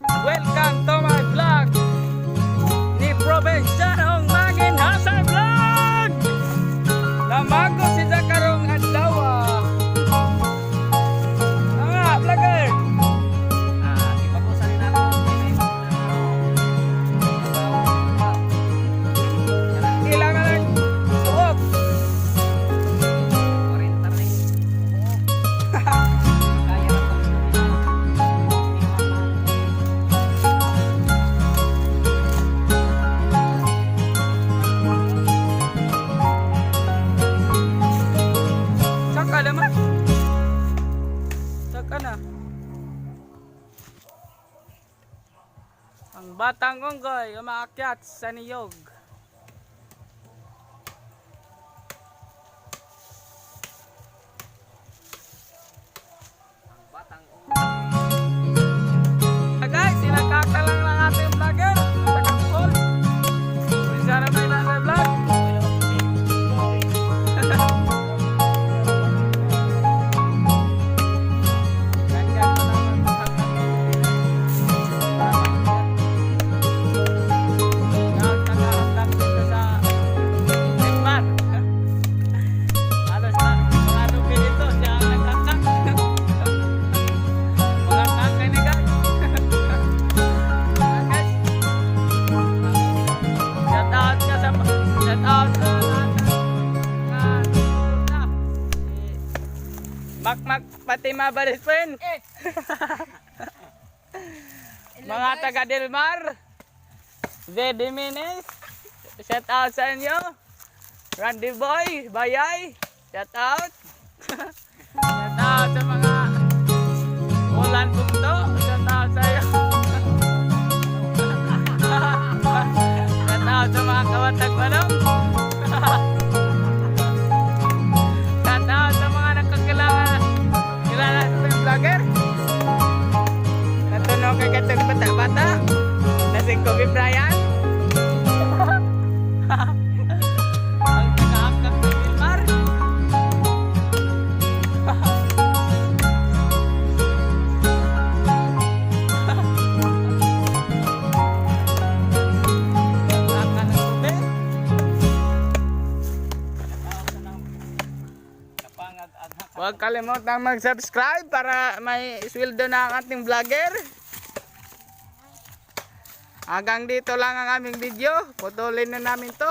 Welcome Ang batang unggoy umaakyat sa niyog. Si Mak Mak pati best friend. mga taga Delmar. Zeddy Minis. Shout out sa inyo. Randy Boy, Bayay. Shout out. shout out sa mga Ulan Bumto. Shout out sa iyo. shout out sa mga kawatag manong. Huwag kalimutang mag-subscribe para may sweldo na ang ating vlogger. Hanggang dito lang ang aming video. Putulin na namin to.